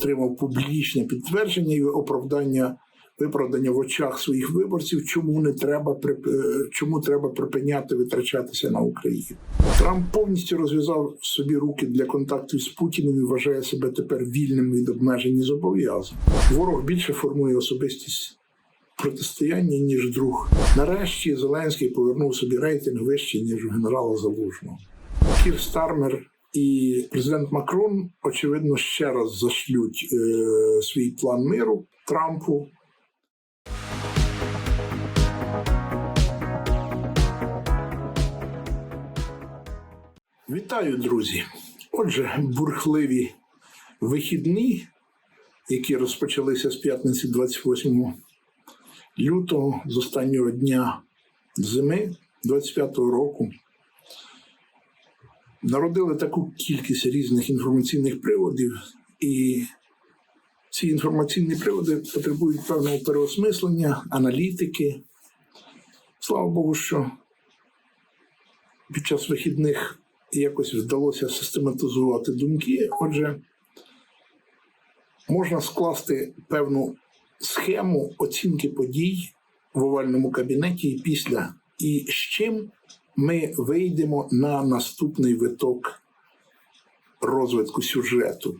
отримав публічне підтвердження і оправдання виправдання в очах своїх виборців, чому не треба е, чому треба припиняти витрачатися на Україну. Трамп повністю розв'язав собі руки для контактів з Путіним і вважає себе тепер вільним від обмежень і зобов'язань. Ворог більше формує особистість протистояння, ніж друг. Нарешті Зеленський повернув собі рейтинг вищий, ніж у генерала Залужного. Кір Стармер і президент Макрон, очевидно, ще раз зашлють е, свій план миру Трампу. Вітаю, друзі! Отже, бурхливі вихідні, які розпочалися з п'ятниці 28 лютого, з останнього дня зими 25-го року, народили таку кількість різних інформаційних приводів, і ці інформаційні приводи потребують певного переосмислення, аналітики. Слава Богу, що під час вихідних якось вдалося систематизувати думки. Отже, можна скласти певну схему оцінки подій в овальному кабінеті і після, і з чим ми вийдемо на наступний виток розвитку сюжету.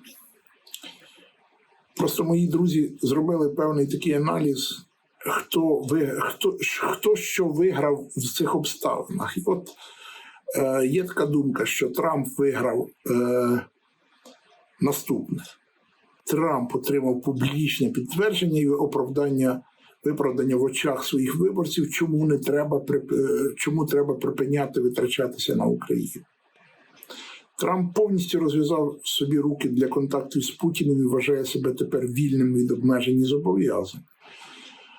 Просто мої друзі зробили певний такий аналіз, хто, ви, хто, хто що виграв в цих обставинах. І от е, є така думка, що Трамп виграв е, наступне. Трамп отримав публічне підтвердження і оправдання виправдання в очах своїх виборців, чому не треба е, чому треба припиняти витрачатися на Україну. Трамп повністю розв'язав собі руки для контактів з Путіним і вважає себе тепер вільним від обмежень і зобов'язань,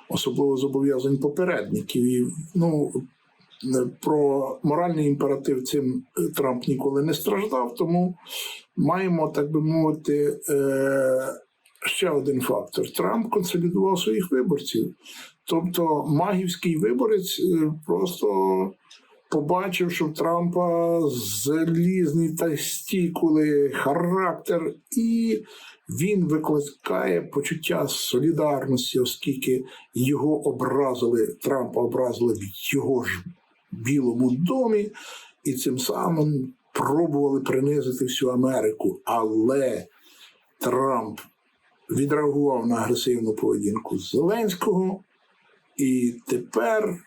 особливо зобов'язань попередників. І, ну, про моральний імператив цим е, Трамп ніколи не страждав, тому маємо, так би мовити, е, ще один фактор. Трамп консолідував своїх виборців. Тобто магівський виборець е, просто побачив, що в Трампа залізний та стійкулий характер, і він викликає почуття солідарності, оскільки його образили, Трампа образили в його ж Білому домі, і цим самим пробували принизити всю Америку. Але Трамп відреагував на агресивну поведінку Зеленського, і тепер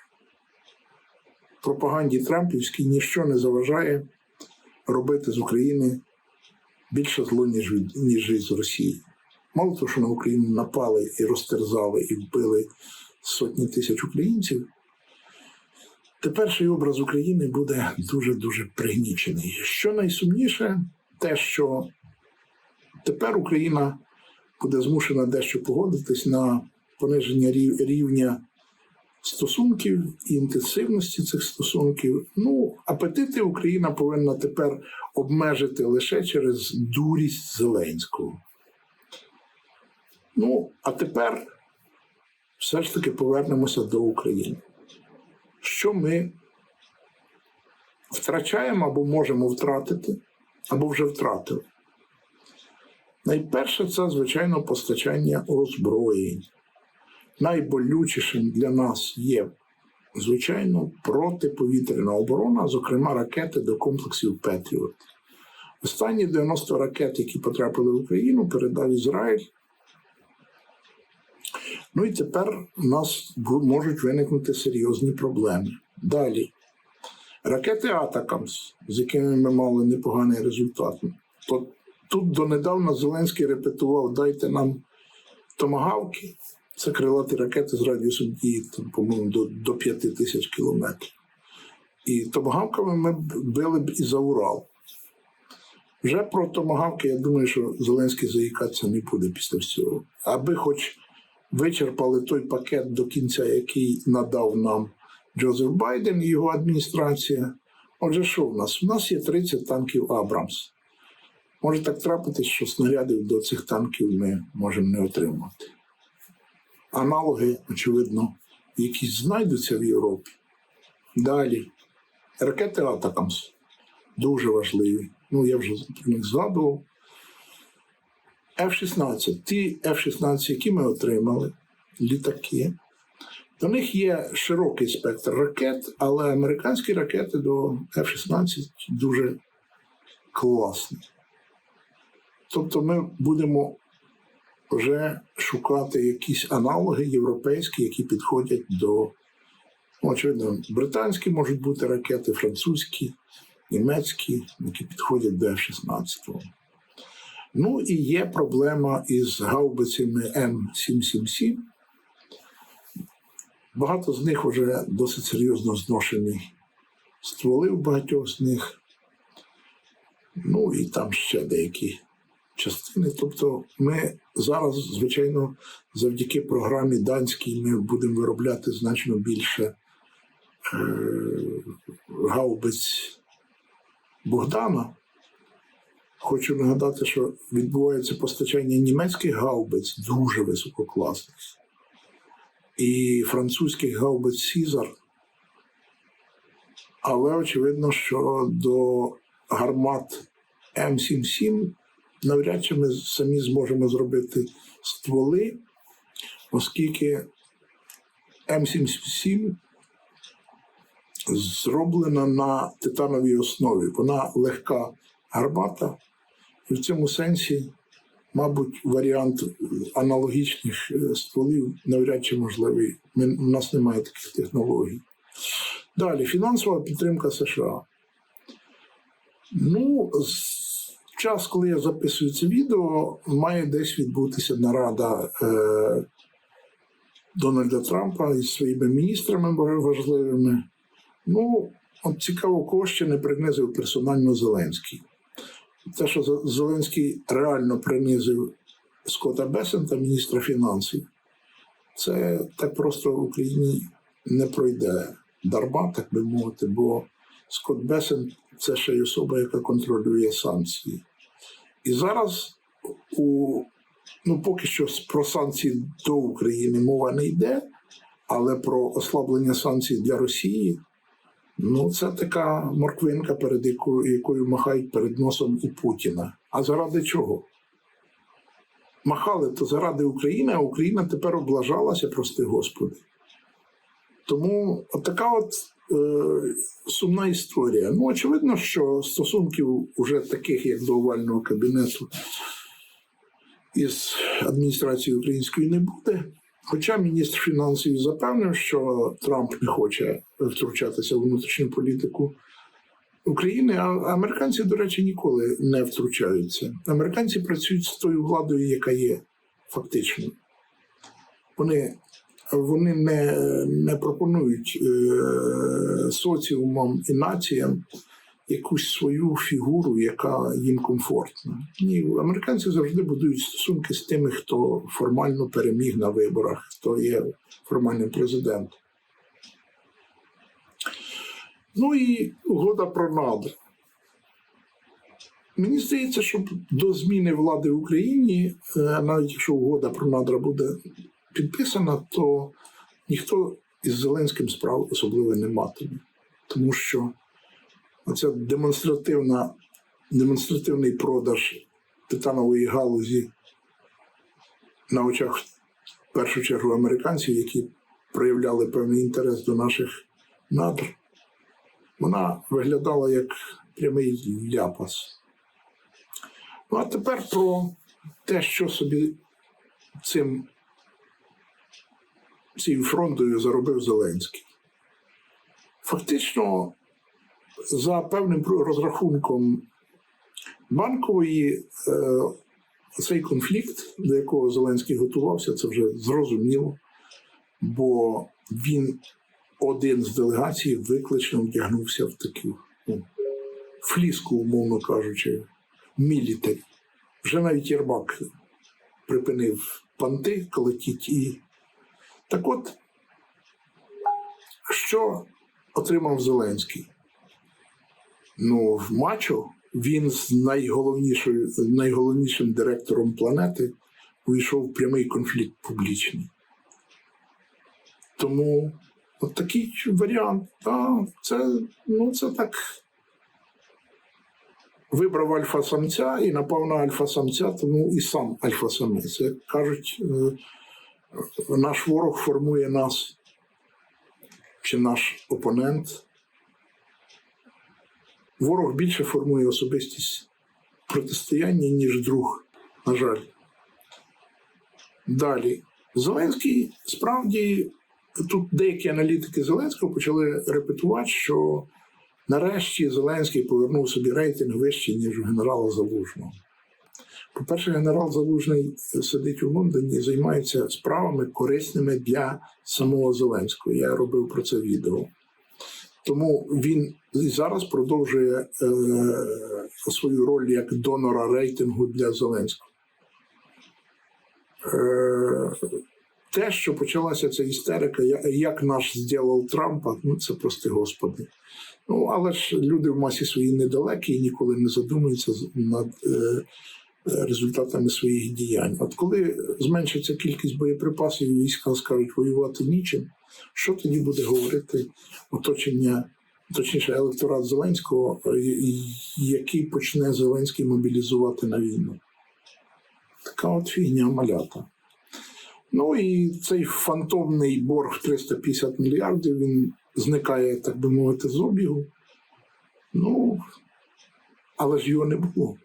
пропаганді Трампівській ніщо не заважає робити з України більше зло, ніж, від- ніж з Росії. Мало того, що на Україну напали і розтерзали, і вбили сотні тисяч українців. Тепер ще й образ України буде дуже-дуже пригнічений. Що найсумніше, те, що тепер Україна буде змушена дещо погодитись на пониження рів- рівня стосунків і інтенсивності цих стосунків. Ну, апетити Україна повинна тепер обмежити лише через дурість Зеленського. Ну, а тепер все ж таки повернемося до України. Що ми втрачаємо або можемо втратити, або вже втратили. Найперше, це, звичайно, постачання озброєнь найболючішим для нас є, звичайно, протиповітряна оборона, зокрема ракети до комплексів Петріот. Останні 90 ракет, які потрапили в Україну, передав Ізраїль. Ну і тепер у нас можуть виникнути серйозні проблеми. Далі. Ракети Атакамс, з якими ми мали непоганий результат. То тут донедавна Зеленський репетував: дайте нам томагавки. Це крилаті ракети з радіусом дії, по-моєму, до, до 5 тисяч кілометрів. І томагавками ми били б і за Урал. Вже про томагавки, я думаю, що Зеленський заїкатися не буде після всього. Аби хоч вичерпали той пакет до кінця, який надав нам Джозеф Байден і його адміністрація. Отже, що в нас? У нас є 30 танків Абрамс. Може так трапитись, що снарядів до цих танків ми можемо не отримати аналоги, очевидно, якісь знайдуться в Європі. Далі. Ракети Атакамс дуже важливі. Ну, я вже про них згадував. F-16, ті F-16, які ми отримали, літаки, до них є широкий спектр ракет, але американські ракети до F-16 дуже класні. Тобто ми будемо вже шукати якісь аналоги європейські, які підходять до, ну, очевидно, британські можуть бути ракети, французькі, німецькі, які підходять до F-16. Ну і є проблема із гаубицями М777. Багато з них вже досить серйозно зношені стволи в багатьох з них. Ну і там ще деякі частини. Тобто, ми зараз, звичайно, завдяки програмі данській ми будемо виробляти значно більше е, гаубиць Богдана. Хочу нагадати, що відбувається постачання німецьких гаубиць дуже висококласних і французьких гаубиць Сізар. Але очевидно, що до гармат М77 навряд чи ми самі зможемо зробити стволи, оскільки М77 зроблена на титановій основі. Вона легка гармата, і в цьому сенсі, мабуть, варіант аналогічних е, стволів навряд чи можливий. Ми, у нас немає таких технологій. Далі, фінансова підтримка США. Ну, час, коли я записую це відео, має десь відбутися нарада е, Дональда Трампа із своїми міністрами важливими. Ну, от цікаво, кого ще не принизив персонально Зеленський. Те, що Зеленський реально принизив Скотта Бесента, міністра фінансів, це так просто в Україні не пройде дарма, так би мовити, бо Скотт Бесент це ще й особа, яка контролює санкції. І зараз у ну поки що про санкції до України мова не йде, але про ослаблення санкцій для Росії ну це така морквинка, перед якою, якою махають перед носом у Путіна. А заради чого? Махали то заради України, а Україна тепер облажалася, прости Господи. Тому от така от сумна історія. Ну, очевидно, що стосунків уже таких, як до овального кабінету, із адміністрацією української не буде. Хоча міністр фінансів запевнив, що Трамп не хоче втручатися в внутрішню політику України, а американці, до речі, ніколи не втручаються. Американці працюють з тою владою, яка є фактично. Вони вони не, не пропонують е, соціумам і націям якусь свою фігуру, яка їм комфортна. Ні, американці завжди будують стосунки з тими, хто формально переміг на виборах, хто є формальним президентом. Ну і угода про надра. Мені здається, що до зміни влади в Україні, е, навіть якщо угода про надра буде підписана, то ніхто із Зеленським справ особливо не матиме. Тому що оця демонстративна, демонстративний продаж титанової галузі на очах в першу чергу американців, які проявляли певний інтерес до наших надр, вона виглядала як прямий ляпас. Ну а тепер про те, що собі цим цією фронтою заробив Зеленський. Фактично, за певним розрахунком банкової, е, цей конфлікт, до якого Зеленський готувався, це вже зрозуміло, бо він один з делегацій виклично вдягнувся в таку ну, фліску, умовно кажучи, мілітарі. Вже навіть Єрмак припинив панти колотіть і. Так от, що отримав Зеленський? Ну, в Мачо він з найголовнішою, найголовнішим директором планети увійшов в прямий конфлікт публічний. Тому от такий варіант, та, це, ну, це так вибрав альфа-самця і напав на альфа-самця, тому і сам альфа-самець. Як кажуть, е, наш ворог формує нас, чи наш опонент. Ворог більше формує особистість протистояння, ніж друг, на жаль. Далі. Зеленський справді тут деякі аналітики Зеленського почали репетувати, що нарешті Зеленський повернув собі рейтинг вищий, ніж у генерала Залужного. По-перше, генерал Залужний сидить у Лондоні і займається справами корисними для самого Зеленського. Я робив про це відео. Тому він і зараз продовжує е, свою роль як донора рейтингу для Зеленського. Е, те, що почалася ця істерика, як наш зробив Трампа, ну це прости господи. Ну, але ж люди в масі своїй недалекі і ніколи не задумуються над е, результатами своїх діянь. От коли зменшиться кількість боєприпасів і війська скажуть воювати нічим, що тоді буде говорити оточення, точніше, електорат Зеленського, який почне Зеленський мобілізувати на війну? Така от фігня малята. Ну і цей фантомний борг 350 мільярдів він зникає, так би мовити, з обігу. Ну, але ж його не було.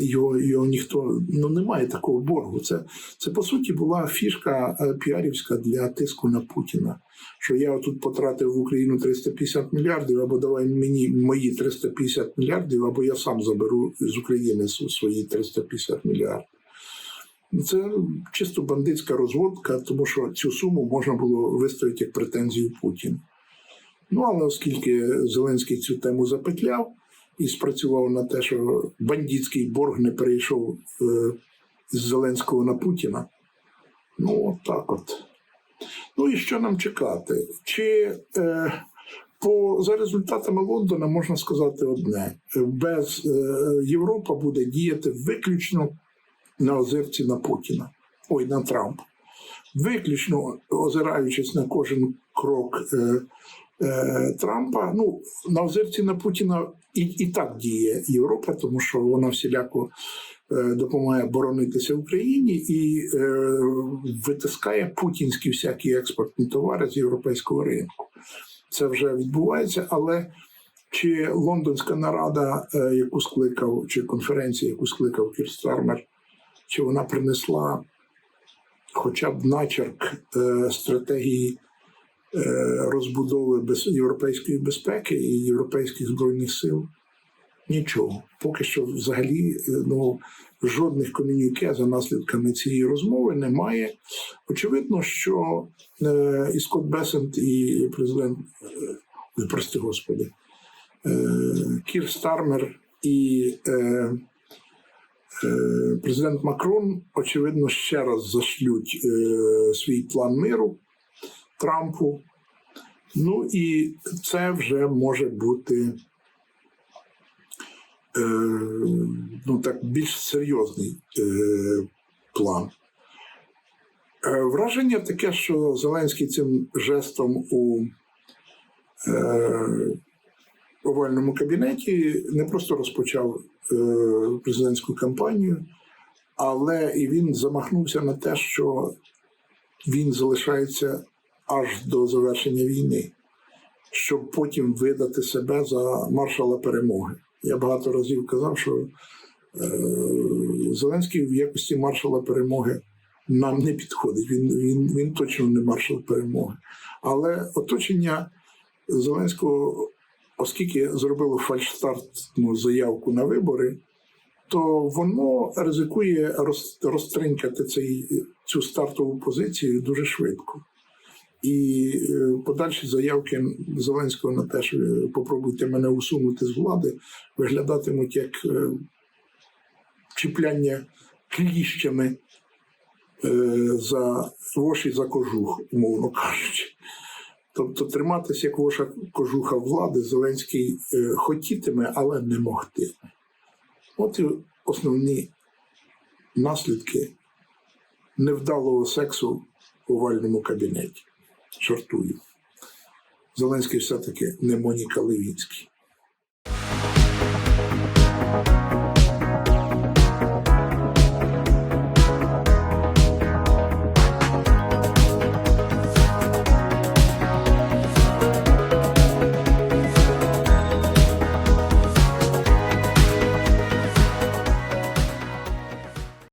Його, його ніхто ну немає такого боргу. Це, це по суті була фішка е, піарівська для тиску на Путіна. Що я тут потратив в Україну 350 мільярдів, або давай мені мої 350 мільярдів, або я сам заберу з України свої 350 мільярдів. Це чисто бандитська розводка, тому що цю суму можна було виставити як претензію Путіну. Ну, але оскільки Зеленський цю тему запетляв і спрацював на те, що бандитський борг не перейшов е, з Зеленського на Путіна, ну, от так от. Ну і що нам чекати? Чи е, по, за результатами Лондона можна сказати одне: без е, Європа буде діяти виключно на озирці на Путіна, ой, на Трампа. Виключно озираючись на кожен крок е, е, Трампа, ну, на озирці на Путіна і, і так діє Європа, тому що вона всіляко е, допомагає боронитися Україні і е, витискає путінські всякі експортні товари з європейського ринку. Це вже відбувається, але чи лондонська нарада, яку скликав, чи конференція, яку скликав Кір Стармер, чи вона принесла хоча б начерк стратегії розбудови без, європейської безпеки і європейських збройних сил? Нічого. Поки що взагалі е, ну, жодних комюніке за наслідками цієї розмови немає. Очевидно, що е, і Скотт Бесент, і президент, е, прости господи, е, Кір Стармер і е, е, президент Макрон, очевидно, ще раз зашлють е, свій план миру Трампу. Ну і це вже може бути е, ну, так, більш серйозний е, план. Е, Враження таке, що Зеленський цим жестом у е, овальному кабінеті не просто розпочав е, президентську кампанію, але і він замахнувся на те, що він залишається аж до завершення війни, щоб потім видати себе за маршала перемоги. Я багато разів казав, що е, Зеленський в якості маршала перемоги нам не підходить. Він, він, він точно не маршал перемоги. Але оточення Зеленського, оскільки зробило фальшстартну заявку на вибори, то воно ризикує роз, розтринькати цей, цю стартову позицію дуже швидко. І е, подальші заявки Зеленського на те, що е, попробуйте мене усунути з влади, виглядатимуть як е, чіпляння кліщами за воші за кожух, умовно кажучи. Тобто триматися як воша кожуха влади Зеленський хотітиме, але не могтиме. От і основні наслідки невдалого сексу в овальному кабінеті. Жартую. Зеленський все-таки не Моніка Левінський.